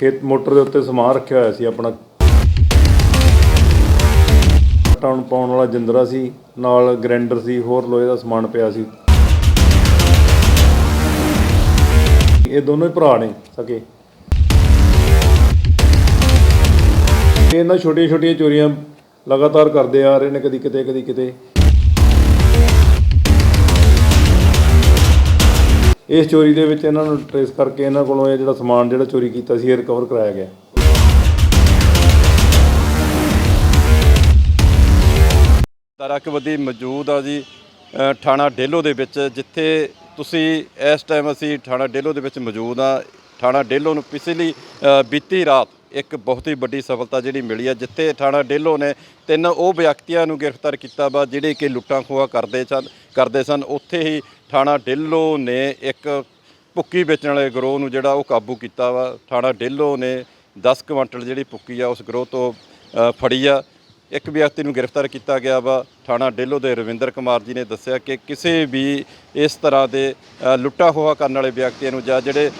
ਖੇਤ ਮੋਟਰ ਦੇ ਉੱਤੇ ਸਮਾਨ ਰੱਖਿਆ ਹੋਇਆ ਸੀ ਆਪਣਾ। ਟਾਉਣ ਪਾਉਣ ਵਾਲਾ ਜਿੰਦਰਾ ਸੀ, ਨਾਲ ਗ੍ਰੈਂਡਰ ਸੀ, ਹੋਰ ਲੋਹੇ ਦਾ ਸਮਾਨ ਪਿਆ ਸੀ। ਇਹ ਦੋਨੋਂ ਹੀ ਭਰਾ ਨੇ ਸਕੇ। ਇਹਨਾਂ ਛੋਟੀਆਂ ਛੋਟੀਆਂ ਚੋਰੀਆਂ ਲਗਾਤਾਰ ਕਰਦੇ ਆ ਰਹੇ ਨੇ ਕਦੀ ਕਿਤੇ ਕਦੀ ਕਿਤੇ। ਇਸ ਚੋਰੀ ਦੇ ਵਿੱਚ ਇਹਨਾਂ ਨੂੰ ਟ੍ਰੇਸ ਕਰਕੇ ਇਹਨਾਂ ਕੋਲੋਂ ਇਹ ਜਿਹੜਾ ਸਮਾਨ ਜਿਹੜਾ ਚੋਰੀ ਕੀਤਾ ਸੀ, ਇਹ ਰਿਕਵਰ ਕਰਾਇਆ ਗਿਆ। ਤਰਕਵਦੀ ਮੌਜੂਦ ਆ ਜੀ ਥਾਣਾ ਡੇਲੋ ਦੇ ਵਿੱਚ, ਜਿੱਥੇ ਤੁਸੀਂ ਇਸ ਟਾਈਮ ਅਸੀਂ ਥਾਣਾ ਡੇਲੋ ਦੇ ਵਿੱਚ ਮੌਜੂਦ ਆ। ਥਾਣਾ ਡੇਲੋ ਨੂੰ ਪਿਛਲੀ ਬੀਤੀ ਰਾਤ ਇੱਕ ਬਹੁਤ ਹੀ ਵੱਡੀ ਸਫਲਤਾ ਜਿਹੜੀ ਮਿਲੀ ਹੈ ਜਿੱਥੇ ਥਾਣਾ ਡੇਲੋ ਨੇ ਤਿੰਨ ਉਹ ਵਿਅਕਤੀਆਂ ਨੂੰ ਗ੍ਰਿਫਤਾਰ ਕੀਤਾ ਵਾ, ਜਿਹੜੇ ਕਿ ਲੁੱਟਾਂ ਖੋਹਾਂ ਕਰਦੇ ਸਨ ਕਰਦੇ ਸਨ। ਉੱਥੇ ਹੀ ਥਾਣਾ ਡੇਲੋ ਨੇ ਇੱਕ ਭੁੱਕੀ ਵੇਚਣ ਵਾਲੇ ਗਰੋਹ ਨੂੰ ਜਿਹੜਾ ਉਹ ਕਾਬੂ ਕੀਤਾ ਵਾ। ਥਾਣਾ ਡੇਲੋ ਨੇ 10 ਕੁਇੰਟਲ ਜਿਹੜੀ ਭੁੱਕੀ ਆ ਉਸ ਗਰੋਹ ਤੋਂ ਫੜੀ ਆ। ਇੱਕ ਵਿਅਕਤੀ ਨੂੰ ਗ੍ਰਿਫਤਾਰ ਕੀਤਾ ਗਿਆ ਵਾ। ਥਾਣਾ ਡੇਲੋ ਦੇ ਰਵਿੰਦਰ ਕੁਮਾਰ ਜੀ ਨੇ ਦੱਸਿਆ ਕਿ ਕਿਸੇ ਵੀ ਇਸ ਤਰ੍ਹਾਂ ਦੇ ਲੁੱਟਾ ਹੋਆ ਕਰਨ ਵਾਲੇ ਵਿਅਕਤੀਆਂ ਨੂੰ ਜਾਂ ਜਿਹੜੇ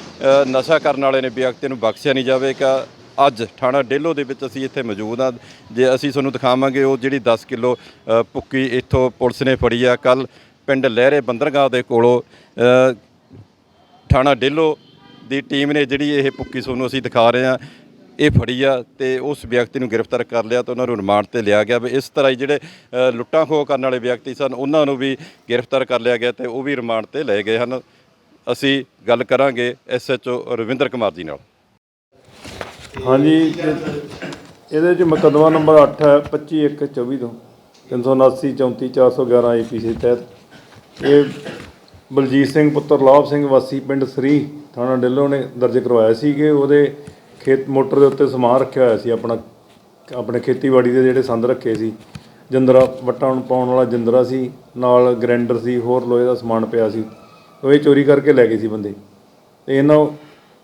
ਨਸ਼ਾ ਕਰਨ ਵਾਲੇ ਨੇ ਵਿਅਕਤੀਆਂ ਨੂੰ ਬਖਸ਼ਿਆ ਨਹੀਂ ਜਾਵੇਗਾ। ਅੱਜ ਥਾਣਾ ਡੇਲੋ ਦੇ ਵਿੱਚ ਅਸੀਂ ਇੱਥੇ ਮੌਜੂਦ ਹਾਂ। ਜੇ ਅਸੀਂ ਤੁਹਾਨੂੰ ਦਿਖਾਵਾਂਗੇ ਉਹ ਜਿਹੜੀ 10 ਕਿਲੋ ਅ, ਭੁੱਕੀ ਇੱਥੋਂ ਪੁਲਿਸ ਨੇ ਫੜੀ ਆ। ਕੱਲ ਪਿੰਡ ਲਹਿਰੇ ਬੰਦਰਗਾਹ ਦੇ ਕੋਲੋਂ ਥਾਣਾ ਡੇਲੋ ਦੀ ਟੀਮ ਨੇ ਜਿਹੜੀ ਇਹ ਭੁੱਕੀ ਤੁਹਾਨੂੰ ਅਸੀਂ ਦਿਖਾ ਰਹੇ ਹਾਂ, ਇਹ ਫੜੀ ਆ ਤੇ ਉਸ ਵਿਅਕਤੀ ਨੂੰ ਗ੍ਰਿਫਤਾਰ ਕਰ ਲਿਆ ਤੇ ਉਹਨਾਂ ਨੂੰ ਰਿਮਾਂਡ ਤੇ ਲਿਆ ਗਿਆ। ਵੀ ਇਸ ਤਰ੍ਹਾਂ ਹੀ ਜਿਹੜੇ ਲੁੱਟਾਂ ਖੋਹ ਕਰਨ ਵਾਲੇ ਵਿਅਕਤੀ ਸਨ, ਉਹਨਾਂ ਨੂੰ ਵੀ ਗ੍ਰਿਫਤਾਰ ਕਰ ਲਿਆ ਗਿਆ ਤੇ ਉਹ ਵੀ ਰਿਮਾਂਡ ਤੇ ਲਏ ਗਏ ਹਨ। ਅਸੀਂ ਗੱਲ ਕਰਾਂਗੇ ਐਸਐਚਓ ਰਵਿੰਦਰ ਕੁਮਾਰ ਜੀ ਨਾਲ। ਹਾਂਜੀ ਇਹਦੇ ਚ ਮੁਕੱਦਮਾ ਨੰਬਰ 8 ਹੈ 25124 ਤੋਂ 379 34 411 ਆਈਪੀਸੀ ਤਹਿਤ। ਇਹ ਬਲਜੀਤ ਸਿੰਘ ਪੁੱਤਰ ਲਾਭ ਸਿੰਘ ਵਾਸੀ ਪਿੰਡ ਸਰੀ ਥਾਣਾ ਡੱਲੋ ਨੇ ਦਰਜ ਕਰਵਾਇਆ ਸੀ ਕਿ ਉਹਦੇ ਖੇਤ ਮੋਟਰ ਦੇ ਉੱਤੇ ਸਮਾਨ ਰੱਖਿਆ ਹੋਇਆ ਸੀ, ਆਪਣਾ, ਆਪਣੇ ਖੇਤੀਬਾੜੀ ਦੇ ਜਿਹੜੇ ਸੰਦ ਰੱਖੇ ਸੀ। ਜੰਦਰਾ ਵੱਟਾਂ ਨੂੰ ਪਾਉਣ ਵਾਲਾ ਜਿੰਦਰਾ ਸੀ, ਨਾਲ ਗ੍ਰੈਂਡਰ ਸੀ, ਹੋਰ ਲੋਹੇ ਦਾ ਸਮਾਨ ਪਿਆ ਸੀ। ਉਹ ਇਹ ਚੋਰੀ ਕਰਕੇ ਲੈ ਗਏ ਸੀ ਬੰਦੇ। ਤੇ ਇਹਨਾਂ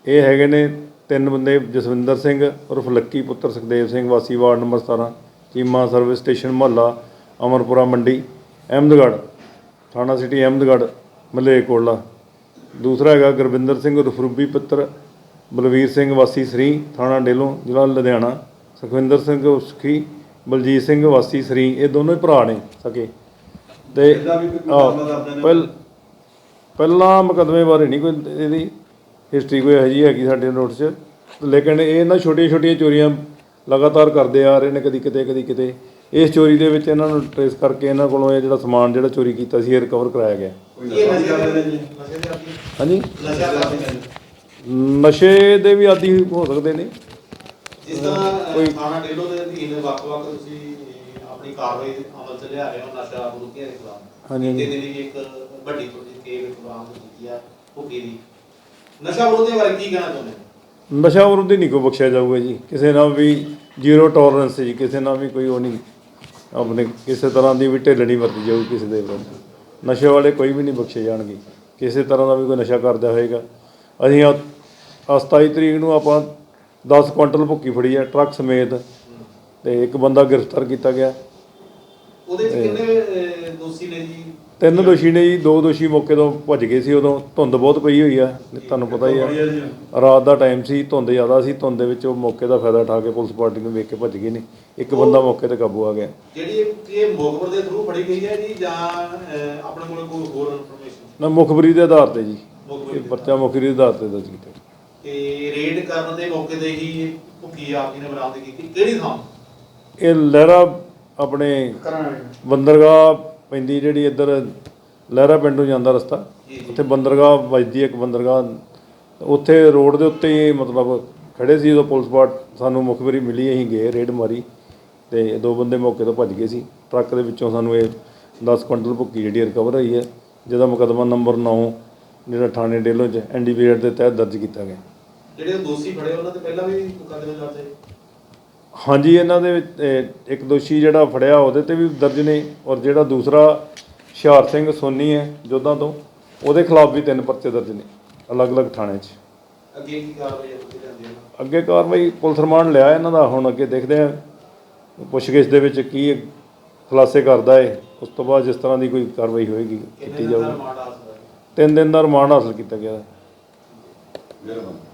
ਇਹ ਹੈਗੇ ਨੇ ਤਿੰਨ ਬੰਦੇ, ਜਸਵਿੰਦਰ ਸਿੰਘ ਉਰਫ ਲੱਕੀ ਪੁੱਤਰ ਸੁਖਦੇਵ ਸਿੰਘ ਵਾਸੀ ward number 17 Cheema service station ਮੁਹੱਲਾ, ਅਮਰਪੁਰਾ ਮੰਡੀ, ਅਹਿਮਦਗੜ੍ਹ। ਥਾਣਾ ਸਿਟੀ ਅਹਿਮਦਗੜ੍ਹ ਮਲੇਰਕੋਟਲਾ ਦੂਸਰਾ ਹੈਗਾ ਗੁਰਵਿੰਦਰ ਸਿੰਘ ਉਰਫ ਰੂਬੀ ਪੁੱਤਰ ਬਲਵੀਰ ਸਿੰਘ ਵਾਸੀ ਸਰੀ ਥਾਣਾ ਡੇਲੋਂ ਜ਼ਿਲ੍ਹਾ ਲੁਧਿਆਣਾ। ਸੁਖਵਿੰਦਰ ਸਿੰਘ ਉਰਫ ਸੁਖੀ ਬਲਜੀਤ ਸਿੰਘ ਵਾਸੀ ਸਰੀ ਇਹ ਦੋਨੋਂ ਹੀ ਭਰਾ ਨੇ ਸਕੇ। ਤੇ ਪਹਿਲ ਪਹਿਲਾਂ ਮੁਕੱਦਮੇ ਬਾਰੇ ਨਹੀਂ ਕੋਈ ਇਹਦੀ ਹਿਸਟਰੀ ਕੋਈ ਜਿਹੀ ਹੈਗੀ ਸਾਡੇ ਨੋਟ 'ਚ। ਲੇਕਿਨ ਇਹ ਇਹਨਾਂ ਛੋਟੀਆਂ ਛੋਟੀਆਂ ਚੋਰੀਆਂ ਲਗਾਤਾਰ ਕਰਦੇ ਆ ਰਹੇ ਨੇ ਕਦੀ ਕਿਤੇ ਕਦੀ ਕਿਤੇ। ਇਸ ਚੋਰੀ ਦੇ ਵਿੱਚ ਇਹਨਾਂ ਨੂੰ ਟ੍ਰੇਸ ਕਰਕੇ ਇਹਨਾਂ ਕੋਲੋਂ ਇਹ ਜਿਹੜਾ ਸਮਾਨ ਜਿਹੜਾ ਚੋਰੀ ਕੀਤਾ ਸੀ ਇਹ ਰਿਕਵਰ ਕਰਾਇਆ ਗਿਆ। ਹਾਂਜੀ? ਨਸ਼ਾ ਦੇ ਵੀ ਆਦੀ ਹੋ ਸਕਦੇ ਨੇ। ਜਿਸ ਤਰ੍ਹਾਂ ਥਾਣਾ ਡੇਲੋ ਦੇ ਅਧੀਨ ਵੱਖ-ਵੱਖ ਤੁਸੀਂ ਅਹ, ਆਪਣੀ ਕਾਰਵਾਈ ਅਮਲ ਚ ਲਿਆ ਰਹੇ ਹੋ ਨਸ਼ਾ ਵਿਰੋਧੀਆਂ ਦੇ ਖਿਲਾਫ ਹਾਂਜੀ, ਹਾਂਜੀ। ਤੇ ਦਿਨ ਵੀ ਇੱਕ ਵੱਡੀ ਛੋਟੀ ਕੇਸ ਖਿਲਾਫ ਕੀਤੀ ਆ ਭੁੱਕੀ ਦੀ। ਨਸ਼ਾ ਵਿਰੋਧੀਆਂ ਬਾਰੇ ਕੀ ਕਹਿਣਾ ਚਾਹੁੰਦੇ ਹੋ? ਨਸ਼ਾ ਵਿਰੁੱਧ ਨਹੀਂ ਕੋਈ ਬਖਸ਼ਿਆ ਜਾਊਗਾ ਜੀ। ਕਿਸੇ ਨਾਲ ਵੀ ਜ਼ੀਰੋ ਟੋਲਰੈਂਸ ਜੀ ਕਿਸੇ ਨਾਲ ਵੀ ਕੋਈ ਉਹ ਨਹੀਂ। ਆਪਣੇ ਕਿਸੇ ਤਰ੍ਹਾਂ ਦੀ ਵੀ ਢਿੱਲ ਨਹੀਂ ਵਰਤੀ ਜਾਊਗੀ ਕਿਸੇ ਦੇ ਵਿਰੁੱਧ ਨਸ਼ੇ ਵਾਲੇ ਕੋਈ ਵੀ ਨਹੀਂ ਬਖਸ਼ੇ ਜਾਣਗੇ। ਕਿਸੇ ਤਰ੍ਹਾਂ ਦਾ ਵੀ ਕੋਈ ਨਸ਼ਾ ਕਰਦਾ ਹੋਏਗਾ। ਅਸੀਂ ਆ 27 ਤਰੀਕ ਨੂੰ ਆਪਾਂ 10 ਕੁਇੰਟਲ ਭੁੱਕੀ ਫੜੀ ਹੈ ਟਰੱਕ ਸਮੇਤ ਤੇ ਇੱਕ ਬੰਦਾ ਗ੍ਰਿਫਤਾਰ ਕੀਤਾ ਗਿਆ। ਉਹਦੇ ਚ ਕਿੰਨੇ ਦੋਸ਼ੀ ਨੇ ਜੀ? ਤਿੰਨ ਦੋਸ਼ੀ ਨੇ ਜੀ ਦੋ ਦੋਸ਼ੀ ਮੌਕੇ ਤੋਂ ਭੱਜ ਗਏ ਸੀ ਉਦੋਂ। ਧੁੰਦ ਬਹੁਤ ਪਈ ਹੋਈ ਆ ਤੁਹਾਨੂੰ ਪਤਾ ਹੀ ਆ। ਰਾਤ ਦਾ ਟਾਈਮ ਸੀ ਧੁੰਦ ਜ਼ਿਆਦਾ ਸੀ ਧੁੰਦ ਦੇ ਵਿੱਚ ਉਹ ਮੌਕੇ ਦਾ ਫਾਇਦਾ ਉਠਾ ਕੇ ਪੁਲਿਸ ਪਾਰਟੀ ਨੂੰ ਵੇਖ ਕੇ ਭੱਜ ਗਏ ਨੇ। ਇੱਕ ਬੰਦਾ ਮੌਕੇ ਤੇ ਕਾਬੂ ਆ ਗਿਆ। ਜਿਹੜੀ ਇਹ- ਮੋਗਵਰ ਦੇ ਥਰੂ ਫੜੀ ਗਈ ਹੈ ਜੀ ਜਾਂ ਆਪਣੇ ਕੋਲ ਕੋਈ ਹੋਰ ਇਨਫੋਰਮੇਸ਼ਨ ਨਾ ਮੁਖਬਰੀ ਦੇ ਆਧਾਰ ਤੇ ਜੀ। ਮੁਖਬਰੀ ਇਹ ਪਰਚਾ ਮੁਖਬਰੀ ਦੇ ਆਧਾਰ ਤੇ ਦਰਜ ਕੀਤਾ ਤੇ ਰੇਡ ਕਰਨ ਦੇ ਮੌਕੇ ਤੇ ਹੀ ਭੁੱਕੀ ਆਪ ਜੀ ਨੇ ਬਰਾਮਦ ਕੀਤੀ। ਕਿਹੜੀ ਥਾਂ? ਇਹ ਲਹਿਰਾ ਆਪਣੇ ਬੰਦਰਗਾਹ ਪੈਂਦੀ ਜਿਹੜੀ ਇੱਧਰ ਲਹਿਰਾ ਪਿੰਡ ਨੂੰ ਜਾਂਦਾ ਰਸਤਾ। ਉੱਥੇ ਬੰਦਰਗਾਹ ਵੱਜਦੀ ਇੱਕ ਬੰਦਰਗਾਹ। ਉੱਥੇ ਰੋਡ ਦੇ ਉੱਤੇ ਹੀ ਮਤਲਬ ਖੜੇ ਸੀ ਜਦੋਂ ਪੁਲਿਸ ਪਾਰਟ ਸਾਨੂੰ ਮੁਖਬਰੀ ਮਿਲੀ ਅਸੀਂ ਗਏ ਰੇਡ ਮਾਰੀ ਤੇ ਦੋ ਬੰਦੇ ਮੌਕੇ ਤੋਂ ਭੱਜ ਗਏ ਸੀ। ਟਰੱਕ ਦੇ ਵਿੱਚੋਂ ਸਾਨੂੰ ਇਹ 10 ਕੁਇੰਟਲ ਭੁੱਕੀ ਜਿਹੜੀ ਰਿਕਵਰ ਹੋਈ ਹੈ ਜਿਹਦਾ ਮੁਕੱਦਮਾ ਨੰਬਰ 9 ਜਿਹੜਾ ਥਾਣੇ ਡੇਲੋ 'ਚ ਐਨਡੀਪੀਐਡ ਦੇ ਤਹਿਤ ਦਰਜ ਕੀਤਾ ਗਿਆ। ਜਿਹੜੇ ਦੋਸ਼ੀ ਫੜੇ ਉਹਨਾਂ ਤੇ ਪਹਿਲਾਂ ਵੀ ਮੁਕੱਦਮੇ ਦਰਜ ਹੈ? ਹਾਂਜੀ ਇਹਨਾਂ ਦੇ ਵਿੱਚ ਇੱਕ ਦੋਸ਼ੀ ਜਿਹੜਾ ਫੜਿਆ ਉਹਦੇ ਤੇ ਵੀ ਦਰਜ ਨੇ ਔਰ ਜਿਹੜਾ ਦੂਸਰਾ ਹੁਸ਼ਿਆਰ ਸਿੰਘ ਸੋਨੀ ਹੈ ਜੋਧਾਂ ਤੋਂ ਉਹਦੇ ਖਿਲਾਫ ਵੀ ਤਿੰਨ ਪਰਚੇ ਦਰਜ ਨੇ ਅਲੱਗ-ਅਲੱਗ ਥਾਣੇ 'ਚ। ਅੱਗੇ ਕੀ ਕਾਰਵਾਈ ਕੀਤੀ ਜਾਂਦੀ ਹੈ? ਅੱਗੇ ਕਾਰਵਾਈ ਪੁਲਿਸ ਰਿਮਾਂਡ ਲਿਆ ਇਹਨਾਂ ਦਾ ਹੁਣ ਅੱਗੇ ਦੇਖਦੇ ਆ ਪੁੱਛਗਿੱਛ ਦੇ ਵਿੱਚ ਕੀ ਖੁਲਾਸੇ ਕਰਦਾ ਹੈ ਉਸ ਤੋਂ ਬਾਅਦ ਜਿਸ ਤਰ੍ਹਾਂ ਦੀ ਕੋਈ ਕਾਰਵਾਈ ਹੋਏਗੀ ਕੀਤੀ ਦਿਨ ਦਾ ਜਾਊਗੀ। ਰਿਮਾਂਡ ਹੈ? ਤਿੰਨ ਦਿਨ ਦਾ ਰਿਮਾਂਡ ਹਾਸਲ ਕੀਤਾ ਗਿਆ। ਹੈ